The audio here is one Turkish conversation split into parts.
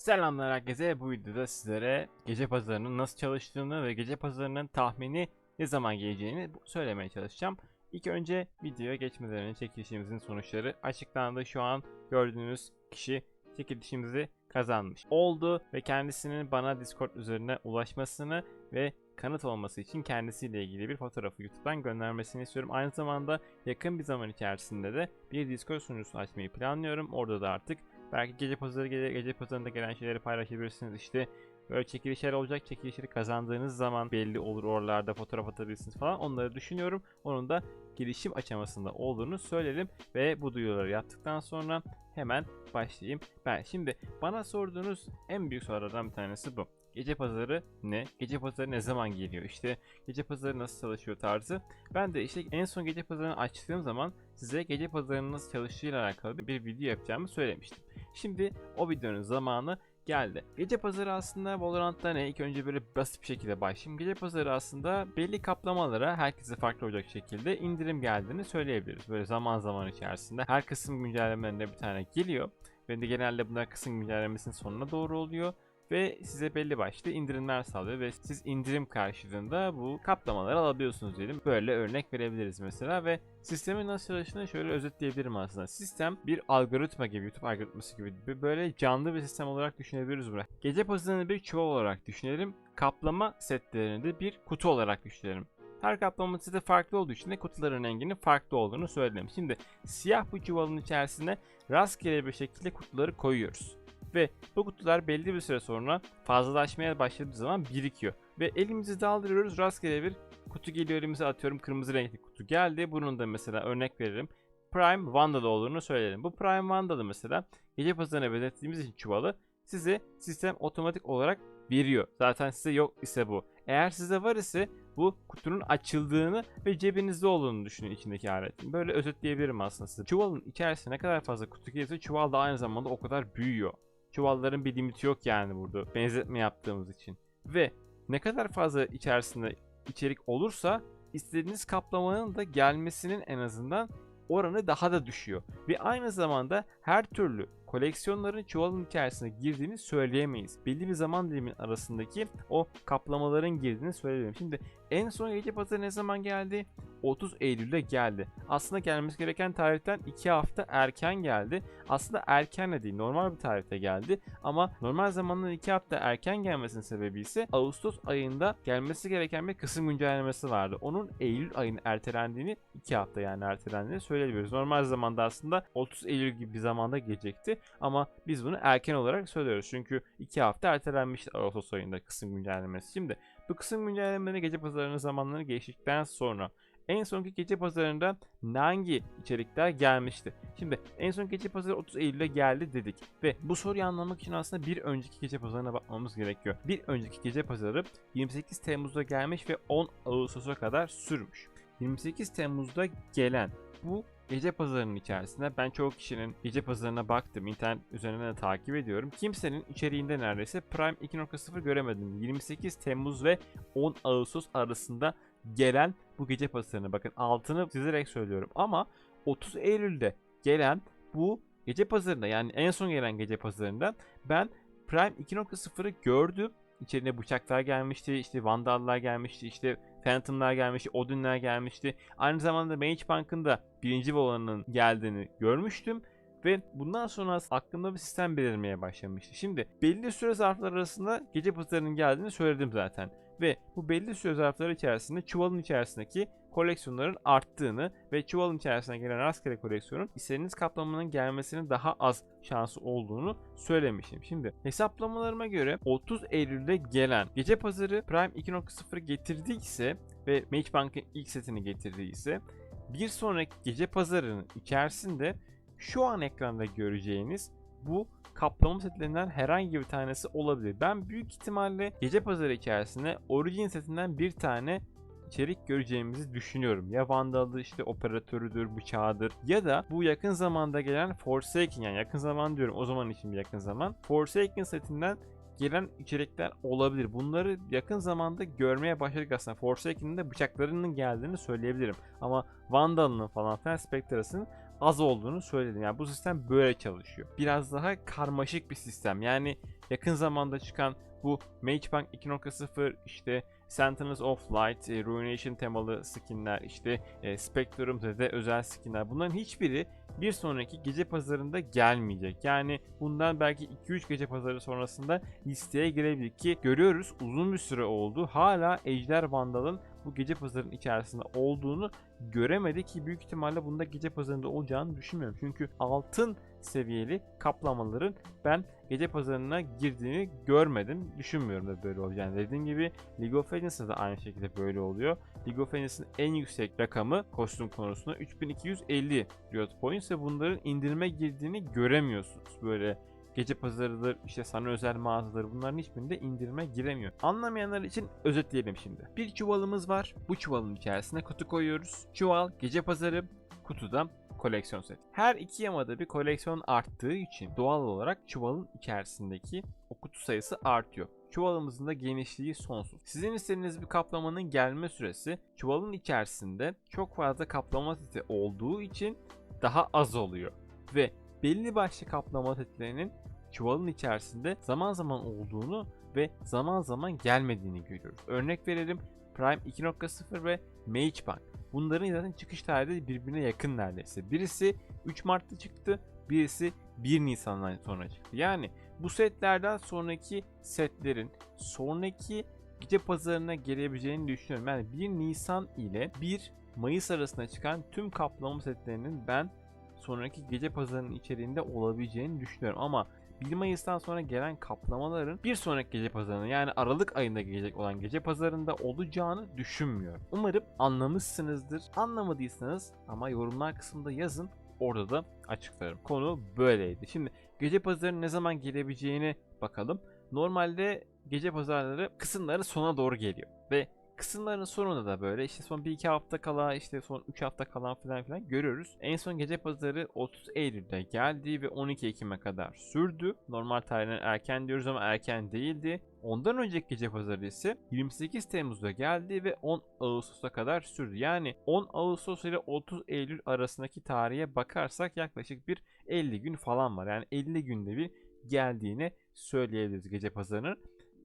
Selamlar herkese. Bu videoda sizlere gece pazarının nasıl çalıştığını ve gece pazarının tahmini ne zaman geleceğini söylemeye çalışacağım. İlk önce videoya geçmeden önce çekilişimizin sonuçları açıklandı. Şu an gördüğünüz kişi çekilişimizi kazanmış oldu ve kendisinin bana Discord üzerine ulaşmasını ve kanıt olması için kendisiyle ilgili bir fotoğrafı YouTube'dan göndermesini istiyorum. Aynı zamanda yakın bir zaman içerisinde de bir Discord sunucusu açmayı planlıyorum. Orada da artık Belki gece pazarı gece, gece pazarında gelen şeyleri paylaşabilirsiniz. İşte böyle çekilişler olacak. Çekilişleri kazandığınız zaman belli olur oralarda fotoğraf atabilirsiniz falan. Onları düşünüyorum. Onun da gelişim aşamasında olduğunu söyledim. Ve bu duyuruları yaptıktan sonra hemen başlayayım. Ben şimdi bana sorduğunuz en büyük sorulardan bir tanesi bu. Gece pazarı ne? Gece pazarı ne zaman geliyor? İşte gece pazarı nasıl çalışıyor tarzı. Ben de işte en son gece pazarını açtığım zaman size gece pazarının nasıl çalıştığıyla alakalı bir video yapacağımı söylemiştim. Şimdi o videonun zamanı geldi. Gece pazarı aslında Valorant'ta ne? İlk önce böyle basit bir şekilde başlayayım. Gece pazarı aslında belli kaplamalara herkese farklı olacak şekilde indirim geldiğini söyleyebiliriz. Böyle zaman zaman içerisinde her kısım güncellemelerinde bir tane geliyor. Ve de genelde bunlar kısım güncellemesinin sonuna doğru oluyor ve size belli başlı indirimler sağlıyor ve siz indirim karşılığında bu kaplamaları alabiliyorsunuz diyelim. Böyle örnek verebiliriz mesela ve sistemin nasıl çalıştığını şöyle özetleyebilirim aslında. Sistem bir algoritma gibi, YouTube algoritması gibi böyle canlı bir sistem olarak düşünebiliriz bunu. Gece pazarını bir çuval olarak düşünelim. Kaplama setlerini de bir kutu olarak düşünelim. Her kaplama seti farklı olduğu için de kutuların renginin farklı olduğunu söyledim. Şimdi siyah bu çuvalın içerisine rastgele bir şekilde kutuları koyuyoruz. Ve bu kutular belli bir süre sonra fazlalaşmaya başladığı zaman birikiyor. Ve elimizi daldırıyoruz rastgele bir kutu geliyor elimize atıyorum kırmızı renkli kutu geldi. Bunun da mesela örnek veririm. Prime Vandal olduğunu söyleyelim. Bu Prime Vandal'ı mesela gece pazarına belirttiğimiz için çuvalı size sistem otomatik olarak veriyor. Zaten size yok ise bu. Eğer size var ise bu kutunun açıldığını ve cebinizde olduğunu düşünün içindeki aletin. Böyle özetleyebilirim aslında size. Çuvalın içerisine ne kadar fazla kutu gelirse çuval da aynı zamanda o kadar büyüyor. Çuvalların bir limiti yok yani burada benzetme yaptığımız için. Ve ne kadar fazla içerisinde içerik olursa istediğiniz kaplamanın da gelmesinin en azından oranı daha da düşüyor. Ve aynı zamanda her türlü koleksiyonların çuvalın içerisine girdiğini söyleyemeyiz. Belli bir zaman dilimin arasındaki o kaplamaların girdiğini söyleyelim. Şimdi en son gece pazarı ne zaman geldi? 30 Eylül'de geldi. Aslında gelmesi gereken tarihten 2 hafta erken geldi. Aslında erken de değil normal bir tarihte geldi. Ama normal zamandan 2 hafta erken gelmesinin sebebi ise Ağustos ayında gelmesi gereken bir kısım güncellemesi vardı. Onun Eylül ayının ertelendiğini 2 hafta yani ertelendiğini söyleyebiliriz. Normal zamanda aslında 30 Eylül gibi bir zamanda gelecekti. Ama biz bunu erken olarak söylüyoruz. Çünkü 2 hafta ertelenmişti Ağustos ayında kısım güncellemesi. Şimdi bu kısım güncellemeleri gece pazarının zamanları geçtikten sonra en sonki gece pazarında hangi içerikler gelmişti? Şimdi en son gece pazarı 30 Eylül'e geldi dedik ve bu soruyu anlamak için aslında bir önceki gece pazarına bakmamız gerekiyor. Bir önceki gece pazarı 28 Temmuz'da gelmiş ve 10 Ağustos'a kadar sürmüş. 28 Temmuz'da gelen bu gece pazarının içerisinde ben çoğu kişinin gece pazarına baktım. internet üzerinden de takip ediyorum. Kimsenin içeriğinde neredeyse Prime 2.0 göremedim. 28 Temmuz ve 10 Ağustos arasında gelen bu gece pazarına bakın altını çizerek söylüyorum ama 30 Eylül'de gelen bu gece pazarında yani en son gelen gece pazarında ben Prime 2.0'ı gördüm. İçerine bıçaklar gelmişti, işte vandallar gelmişti, işte Phantom'lar gelmişti, Odin'ler gelmişti. Aynı zamanda Mage Bank'ın da birinci volanın geldiğini görmüştüm. Ve bundan sonra aklımda bir sistem belirmeye başlamıştı. Şimdi belli süre zarfları arasında gece pazarının geldiğini söyledim zaten. Ve bu belli süre zarfları içerisinde çuvalın içerisindeki koleksiyonların arttığını ve çuvalın içerisine gelen rastgele koleksiyonun istediğiniz kaplamanın gelmesinin daha az şansı olduğunu söylemiştim. Şimdi hesaplamalarıma göre 30 Eylül'de gelen gece pazarı Prime 2.0 getirdiyse ve Mage Bank'ın ilk setini getirdiyse bir sonraki gece pazarının içerisinde şu an ekranda göreceğiniz bu kaplama setlerinden herhangi bir tanesi olabilir. Ben büyük ihtimalle gece pazarı içerisinde Origin setinden bir tane içerik göreceğimizi düşünüyorum. Ya Vandal'dı işte operatörüdür, bıçağıdır ya da bu yakın zamanda gelen Forsaken yani yakın zaman diyorum o zaman için bir yakın zaman. Forsaken setinden gelen içerikler olabilir. Bunları yakın zamanda görmeye başladık aslında. Forsaken'in de bıçaklarının geldiğini söyleyebilirim. Ama Vandal'ın falan filan Spectras'ın az olduğunu söyledim. Yani bu sistem böyle çalışıyor. Biraz daha karmaşık bir sistem. Yani yakın zamanda çıkan bu Magebank 2.0 işte Sentinels of Light, e, Ruination temalı skinler, işte e, Spectrum Z'de özel skinler bunların hiçbiri bir sonraki gece pazarında gelmeyecek. Yani bundan belki 2-3 gece pazarı sonrasında listeye girebilir ki görüyoruz uzun bir süre oldu. Hala Ejder Vandal'ın bu gece pazarının içerisinde olduğunu göremedi ki büyük ihtimalle bunda gece pazarında olacağını düşünmüyorum. Çünkü altın seviyeli kaplamaların ben gece pazarına girdiğini görmedim. Düşünmüyorum da böyle olacağını. Dediğim gibi League of Legends'da da aynı şekilde böyle oluyor. League of Legends'ın en yüksek rakamı kostüm konusunda 3250 Riot Points ve bunların indirime girdiğini göremiyorsunuz. Böyle gece pazarıdır, işte sana özel mağazadır bunların hiçbirinde indirime giremiyor. Anlamayanlar için özetleyelim şimdi. Bir çuvalımız var. Bu çuvalın içerisine kutu koyuyoruz. Çuval, gece pazarı, kutuda koleksiyon set. Her iki yamada bir koleksiyon arttığı için doğal olarak çuvalın içerisindeki o kutu sayısı artıyor. Çuvalımızın da genişliği sonsuz. Sizin istediğiniz bir kaplamanın gelme süresi çuvalın içerisinde çok fazla kaplama seti olduğu için daha az oluyor. Ve belli başlı kaplama setlerinin çuvalın içerisinde zaman zaman olduğunu ve zaman zaman gelmediğini görüyoruz. Örnek verelim Prime 2.0 ve Mage Bank. Bunların zaten çıkış tarihi birbirine yakın neredeyse. Birisi 3 Mart'ta çıktı, birisi 1 Nisan'dan sonra çıktı. Yani bu setlerden sonraki setlerin sonraki gece pazarına gelebileceğini düşünüyorum. Yani 1 Nisan ile 1 Mayıs arasında çıkan tüm kaplama setlerinin ben sonraki gece pazarının içeriğinde olabileceğini düşünüyorum. Ama 1 Mayıs'tan sonra gelen kaplamaların bir sonraki gece pazarına yani Aralık ayında gelecek olan gece pazarında olacağını düşünmüyorum. Umarım anlamışsınızdır. Anlamadıysanız ama yorumlar kısmında yazın. Orada da açıklarım. Konu böyleydi. Şimdi gece pazarının ne zaman gelebileceğini bakalım. Normalde gece pazarları kısımları sona doğru geliyor. Ve kısımların sonunda da böyle işte son 1-2 hafta kala işte son 3 hafta kalan filan filan görüyoruz. En son gece pazarı 30 Eylül'de geldi ve 12 Ekim'e kadar sürdü. Normal tarihten erken diyoruz ama erken değildi. Ondan önceki gece pazarı ise 28 Temmuz'da geldi ve 10 Ağustos'a kadar sürdü. Yani 10 Ağustos ile 30 Eylül arasındaki tarihe bakarsak yaklaşık bir 50 gün falan var. Yani 50 günde bir geldiğini söyleyebiliriz gece pazarının.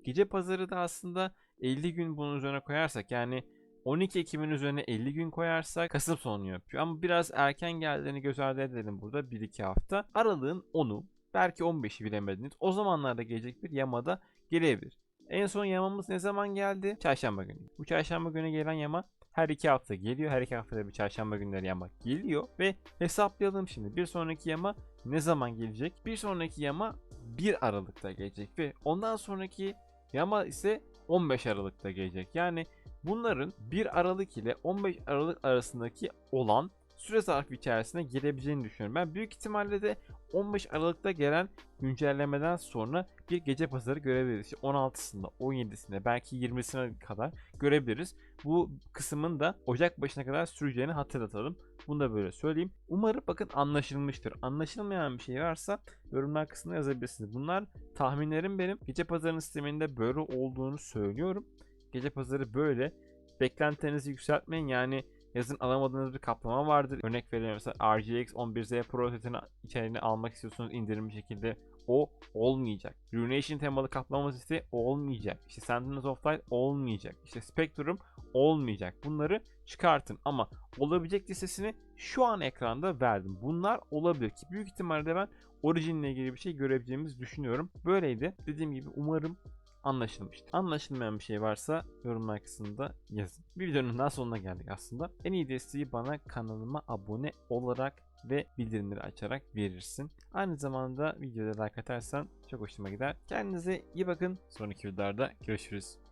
Gece pazarı da aslında 50 gün bunun üzerine koyarsak yani 12 Ekim'in üzerine 50 gün koyarsak Kasım sonu yapıyor. Ama biraz erken geldiğini göz ardı edelim burada 1-2 hafta. Aralığın 10'u belki 15'i bilemediniz. O zamanlarda gelecek bir yamada gelebilir. En son yamamız ne zaman geldi? Çarşamba günü. Bu çarşamba günü gelen yama her iki hafta geliyor. Her iki haftada bir çarşamba günleri yama geliyor. Ve hesaplayalım şimdi. Bir sonraki yama ne zaman gelecek? Bir sonraki yama 1 Aralık'ta gelecek. Ve ondan sonraki yama ise 15 Aralık'ta gelecek. Yani bunların 1 Aralık ile 15 Aralık arasındaki olan süre zarfı içerisine gelebileceğini düşünüyorum. Ben büyük ihtimalle de 15 Aralık'ta gelen güncellemeden sonra bir gece pazarı görebiliriz. İşte 16'sında, 17'sinde, belki 20'sine kadar görebiliriz. Bu kısmın da Ocak başına kadar süreceğini hatırlatalım. Bunu da böyle söyleyeyim. Umarım bakın anlaşılmıştır. Anlaşılmayan bir şey varsa yorumlar kısmına yazabilirsiniz. Bunlar tahminlerim benim. Gece pazarının sisteminde böyle olduğunu söylüyorum. Gece pazarı böyle. Beklentilerinizi yükseltmeyin. Yani yazın alamadığınız bir kaplama vardır. Örnek veriyorum mesela RGX 11Z Pro setini içeriğini almak istiyorsunuz indirimli şekilde. O olmayacak. Ruination temalı kaplama seti olmayacak. İşte Sentinels of Light olmayacak. İşte Spectrum olmayacak. Bunları çıkartın ama olabilecek listesini şu an ekranda verdim. Bunlar olabilir ki büyük ihtimalle ben Origin ile ilgili bir şey görebileceğimizi düşünüyorum. Böyleydi. Dediğim gibi umarım anlaşılmıştır. Anlaşılmayan bir şey varsa yorumlar kısmında yazın. Bir videonun daha sonuna geldik aslında. En iyi desteği bana kanalıma abone olarak ve bildirimleri açarak verirsin. Aynı zamanda videoda like atarsan çok hoşuma gider. Kendinize iyi bakın. Sonraki videolarda görüşürüz.